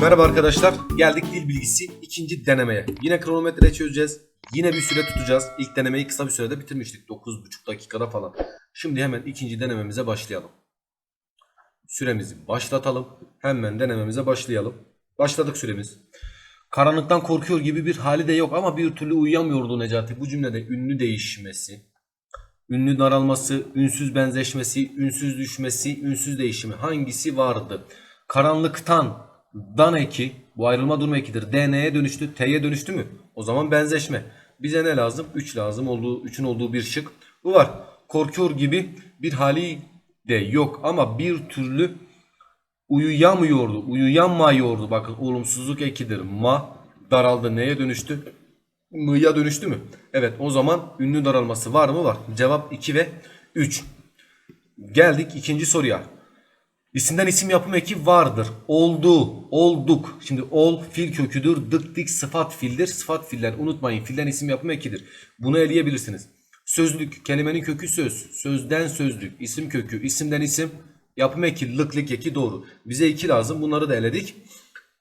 Merhaba arkadaşlar. Geldik dil bilgisi ikinci denemeye. Yine kronometre çözeceğiz. Yine bir süre tutacağız. İlk denemeyi kısa bir sürede bitirmiştik. 9,5 dakikada falan. Şimdi hemen ikinci denememize başlayalım. Süremizi başlatalım. Hemen denememize başlayalım. Başladık süremiz. Karanlıktan korkuyor gibi bir hali de yok ama bir türlü uyuyamıyordu Necati. Bu cümlede ünlü değişmesi, ünlü daralması, ünsüz benzeşmesi, ünsüz düşmesi, ünsüz değişimi hangisi vardı? Karanlıktan dan eki, bu ayrılma durum ekidir. DN'ye dönüştü, T'ye dönüştü mü? O zaman benzeşme. Bize ne lazım? 3 lazım. Olduğu 3'ün olduğu bir şık. Bu var. Korkuyor gibi bir hali de yok ama bir türlü uyuyamıyordu. Uyuyamıyordu. Bakın olumsuzluk ekidir. Ma daraldı. Neye dönüştü? Mı'ya dönüştü mü? Evet o zaman ünlü daralması var mı? Var. Cevap 2 ve 3. Geldik ikinci soruya. İsimden isim yapım eki vardır. Oldu, olduk. Şimdi ol fiil köküdür. Dık dik sıfat fiildir. Sıfat fiiller unutmayın. Fiilden isim yapım ekidir. Bunu eleyebilirsiniz. Sözlük kelimenin kökü söz. Sözden sözlük. isim kökü. isimden isim. Yapım eki lıklık eki doğru. Bize iki lazım. Bunları da eledik.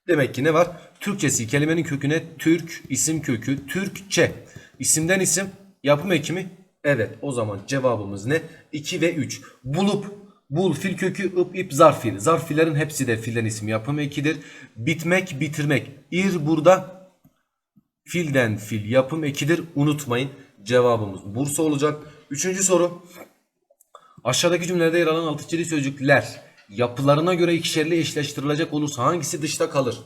Demek ki ne var? Türkçesi kelimenin köküne Türk isim kökü Türkçe. İsimden isim yapım eki mi? Evet o zaman cevabımız ne? 2 ve 3. Bulup bul fil kökü ıp ip zarf fiil. Zarf fiillerin hepsi de fiilden isim yapım ekidir. Bitmek bitirmek. İr burada filden fil yapım ekidir. Unutmayın cevabımız Bursa olacak. Üçüncü soru. Aşağıdaki cümlelerde yer alan altıncı sözcükler yapılarına göre ikişerli eşleştirilecek olursa hangisi dışta kalır?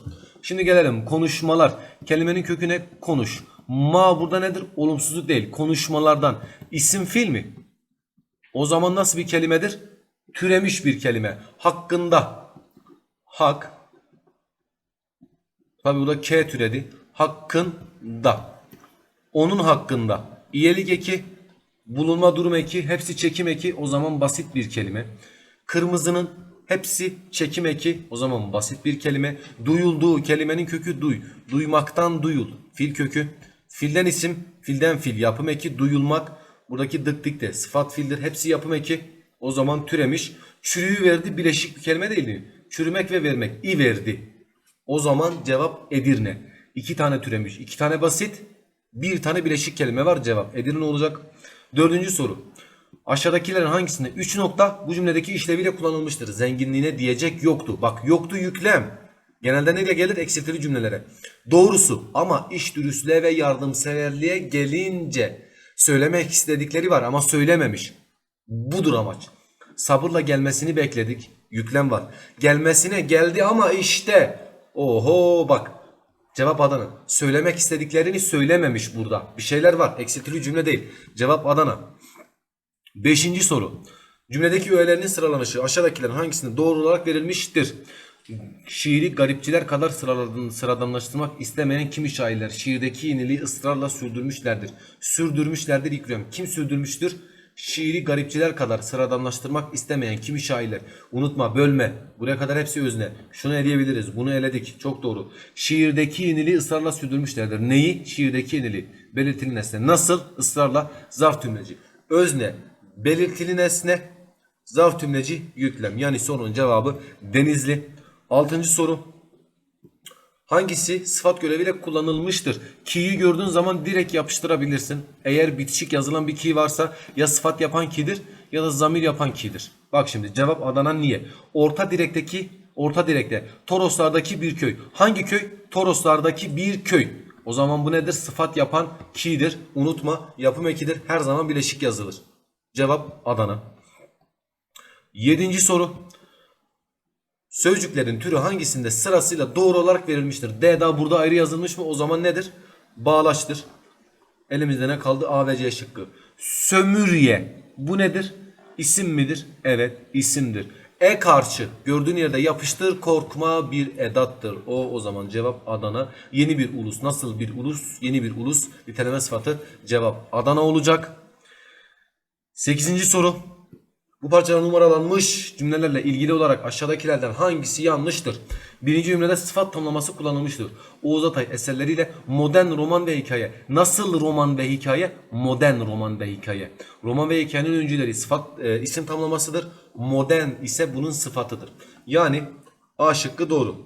Şimdi gelelim konuşmalar. Kelimenin köküne konuş. Ma burada nedir? Olumsuzluk değil. Konuşmalardan. İsim fiil mi? O zaman nasıl bir kelimedir? Türemiş bir kelime. Hakkında. Hak. Tabi burada K türedi. Hakkında. Onun hakkında. İyelik eki, bulunma durum eki, hepsi çekim eki. O zaman basit bir kelime. Kırmızının hepsi çekim eki. O zaman basit bir kelime. Duyulduğu kelimenin kökü duy. Duymaktan duyul. Fil kökü. Filden isim, filden fil. Yapım eki duyulmak. Buradaki dık dik de sıfat fildir. Hepsi yapım eki. O zaman türemiş. Çürüyü verdi bileşik bir kelime değil mi? Çürümek ve vermek. i verdi. O zaman cevap Edirne. İki tane türemiş. iki tane basit. Bir tane bileşik kelime var cevap. Edirne olacak. Dördüncü soru. Aşağıdakilerin hangisinde 3 nokta bu cümledeki işleviyle kullanılmıştır? Zenginliğine diyecek yoktu. Bak yoktu yüklem. Genelde neyle gelir? Eksiltili cümlelere. Doğrusu ama iş dürüstlüğe ve yardımseverliğe gelince söylemek istedikleri var ama söylememiş. Budur amaç. Sabırla gelmesini bekledik. Yüklem var. Gelmesine geldi ama işte. Oho bak. Cevap Adana. Söylemek istediklerini söylememiş burada. Bir şeyler var. Eksiltili cümle değil. Cevap Adana. Beşinci soru. Cümledeki öğelerinin sıralanışı aşağıdakilerin hangisinde doğru olarak verilmiştir? Şiiri garipçiler kadar sıradanlaştırmak istemeyen kimi şairler şiirdeki yeniliği ısrarla sürdürmüşlerdir. Sürdürmüşlerdir İkrem. Kim sürdürmüştür? Şiiri garipçiler kadar sıradanlaştırmak istemeyen kimi şairler. Unutma bölme. Buraya kadar hepsi özne. Şunu eleyebiliriz. Bunu eledik. Çok doğru. Şiirdeki yeniliği ısrarla sürdürmüşlerdir. Neyi? Şiirdeki yeniliği. Belirtili nesne. Nasıl? Israrla zarf tümleci. Özne. Belirtili nesne. Zarf tümleci yüklem. Yani sorunun cevabı Denizli. Altıncı soru. Hangisi sıfat göreviyle kullanılmıştır? Ki'yi gördüğün zaman direkt yapıştırabilirsin. Eğer bitişik yazılan bir ki varsa ya sıfat yapan ki'dir ya da zamir yapan ki'dir. Bak şimdi cevap Adana niye? Orta direkteki orta direkte Toroslardaki bir köy. Hangi köy? Toroslardaki bir köy. O zaman bu nedir? Sıfat yapan ki'dir. Unutma yapım ekidir. Her zaman bileşik yazılır. Cevap Adana. Yedinci soru. Sözcüklerin türü hangisinde sırasıyla doğru olarak verilmiştir? D daha burada ayrı yazılmış mı? O zaman nedir? Bağlaçtır. Elimizde ne kaldı? A ve C şıkkı. Sömürye. Bu nedir? İsim midir? Evet isimdir. E karşı. Gördüğün yerde yapıştır korkma bir edattır. O o zaman cevap Adana. Yeni bir ulus. Nasıl bir ulus? Yeni bir ulus. Niteleme sıfatı cevap Adana olacak. Sekizinci soru. Bu parçada numaralanmış cümlelerle ilgili olarak aşağıdakilerden hangisi yanlıştır? Birinci cümlede sıfat tamlaması kullanılmıştır. Oğuz Atay eserleriyle modern roman ve hikaye. Nasıl roman ve hikaye? Modern roman ve hikaye. Roman ve hikayenin öncüleri sıfat e, isim tamlamasıdır. Modern ise bunun sıfatıdır. Yani A şıkkı doğru.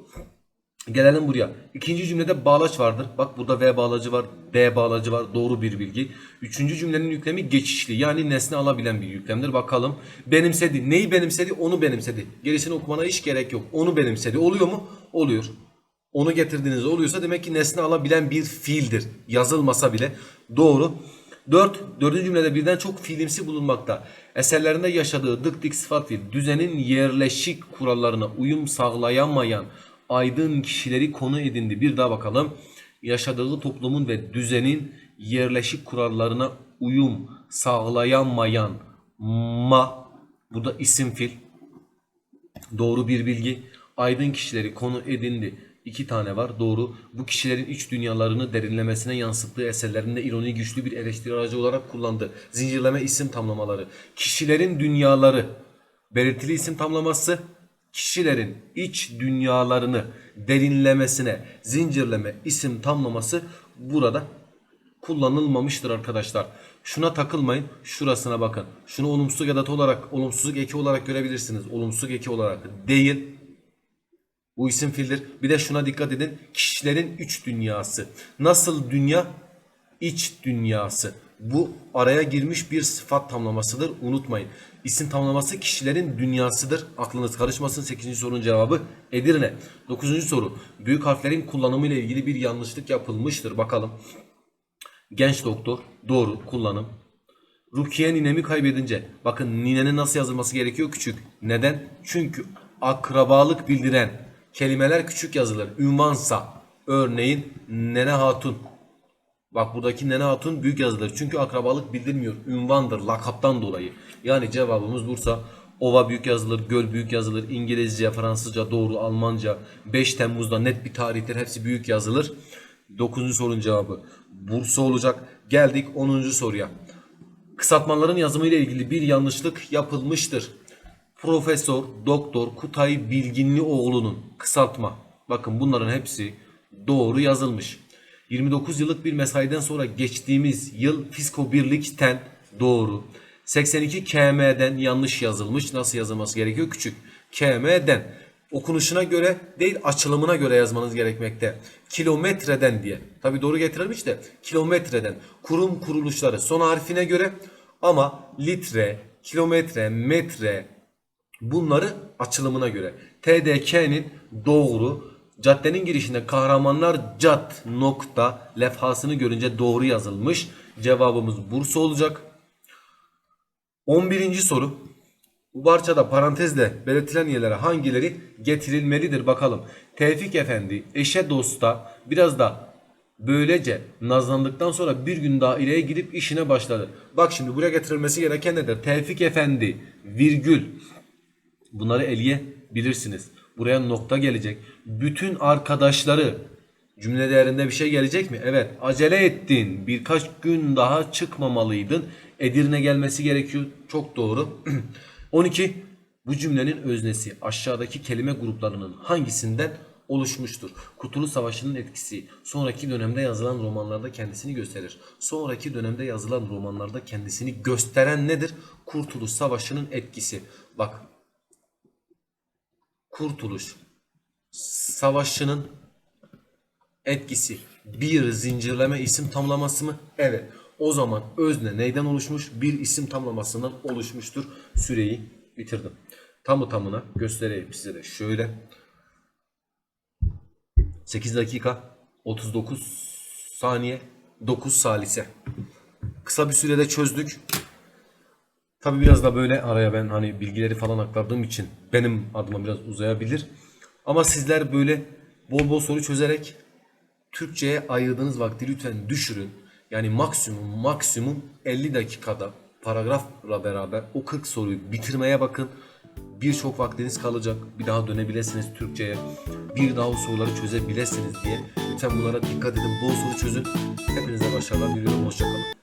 Gelelim buraya. İkinci cümlede bağlaç vardır. Bak burada V bağlacı var, D bağlacı var. Doğru bir bilgi. Üçüncü cümlenin yüklemi geçişli. Yani nesne alabilen bir yüklemdir. Bakalım. Benimsedi. Neyi benimsedi? Onu benimsedi. Gerisini okumana hiç gerek yok. Onu benimsedi. Oluyor mu? Oluyor. Onu getirdiğiniz oluyorsa demek ki nesne alabilen bir fiildir. Yazılmasa bile. Doğru. 4. Dördüncü cümlede birden çok fiilimsi bulunmakta. Eserlerinde yaşadığı dık dik sıfat fiil düzenin yerleşik kurallarına uyum sağlayamayan aydın kişileri konu edindi. Bir daha bakalım. Yaşadığı toplumun ve düzenin yerleşik kurallarına uyum sağlayamayan ma burada isim fil Doğru bir bilgi. Aydın kişileri konu edindi. İki tane var. Doğru. Bu kişilerin iç dünyalarını derinlemesine yansıttığı eserlerinde ironi güçlü bir eleştiri aracı olarak kullandı. Zincirleme isim tamlamaları. Kişilerin dünyaları. Belirtili isim tamlaması. Kişilerin iç dünyalarını derinlemesine zincirleme isim tamlaması burada kullanılmamıştır arkadaşlar. Şuna takılmayın. Şurasına bakın. Şunu olumsuzluk edatı olarak, olumsuzluk eki olarak görebilirsiniz. Olumsuzluk eki olarak değil. Bu isim fiildir. Bir de şuna dikkat edin. Kişilerin üç dünyası. Nasıl dünya? İç dünyası. Bu araya girmiş bir sıfat tamlamasıdır. Unutmayın. İsim tamlaması kişilerin dünyasıdır. Aklınız karışmasın. 8. sorunun cevabı Edirne. 9. soru. Büyük harflerin kullanımı ile ilgili bir yanlışlık yapılmıştır. Bakalım. Genç doktor. Doğru. Kullanım. Rukiye ninemi kaybedince. Bakın ninenin nasıl yazılması gerekiyor? Küçük. Neden? Çünkü akrabalık bildiren kelimeler küçük yazılır. Ünvansa. Örneğin Nene Hatun. Bak buradaki Nene Hatun büyük yazılır. Çünkü akrabalık bildirmiyor. Ünvandır. Lakaptan dolayı. Yani cevabımız Bursa. Ova büyük yazılır, göl büyük yazılır, İngilizce, Fransızca, doğru, Almanca, 5 Temmuz'da net bir tarihtir, hepsi büyük yazılır. 9. sorunun cevabı Bursa olacak. Geldik 10. soruya. Kısaltmaların yazımı ile ilgili bir yanlışlık yapılmıştır. Profesör Doktor Kutay Bilginlioğlu'nun kısaltma. Bakın bunların hepsi doğru yazılmış. 29 yıllık bir mesaiden sonra geçtiğimiz yıl Fisko Birlik'ten doğru. 82 KM'den yanlış yazılmış. Nasıl yazılması gerekiyor? Küçük. KM'den. Okunuşuna göre değil açılımına göre yazmanız gerekmekte. Kilometreden diye. Tabi doğru getirilmiş de kilometreden. Kurum kuruluşları son harfine göre ama litre, kilometre, metre bunları açılımına göre. TDK'nin doğru caddenin girişinde kahramanlar cad nokta lefhasını görünce doğru yazılmış. Cevabımız Bursa olacak. 11. soru. Bu parçada parantezle belirtilen yerlere hangileri getirilmelidir bakalım. Tevfik Efendi eşe dosta biraz da böylece nazlandıktan sonra bir gün daha ileriye gidip işine başladı. Bak şimdi buraya getirilmesi gereken nedir? Tevfik Efendi virgül bunları eleyebilirsiniz. Buraya nokta gelecek. Bütün arkadaşları cümle değerinde bir şey gelecek mi? Evet. Acele ettin. Birkaç gün daha çıkmamalıydın. Edirne gelmesi gerekiyor. Çok doğru. 12. Bu cümlenin öznesi aşağıdaki kelime gruplarının hangisinden oluşmuştur? Kurtuluş Savaşı'nın etkisi sonraki dönemde yazılan romanlarda kendisini gösterir. Sonraki dönemde yazılan romanlarda kendisini gösteren nedir? Kurtuluş Savaşı'nın etkisi. Bak. Kurtuluş Savaşı'nın etkisi bir zincirleme isim tamlaması mı? Evet. O zaman özne neyden oluşmuş? Bir isim tamlamasından oluşmuştur. Süreyi bitirdim. Tamı tamına göstereyim size de şöyle. 8 dakika 39 saniye 9 salise. Kısa bir sürede çözdük. Tabi biraz da böyle araya ben hani bilgileri falan aktardığım için benim adıma biraz uzayabilir. Ama sizler böyle bol bol soru çözerek Türkçe'ye ayırdığınız vakti lütfen düşürün. Yani maksimum maksimum 50 dakikada paragrafla beraber o 40 soruyu bitirmeye bakın. Birçok vaktiniz kalacak. Bir daha dönebilirsiniz Türkçe'ye. Bir daha o soruları çözebilirsiniz diye. Lütfen bunlara dikkat edin. Bol soru çözün. Hepinize başarılar diliyorum. Hoşçakalın.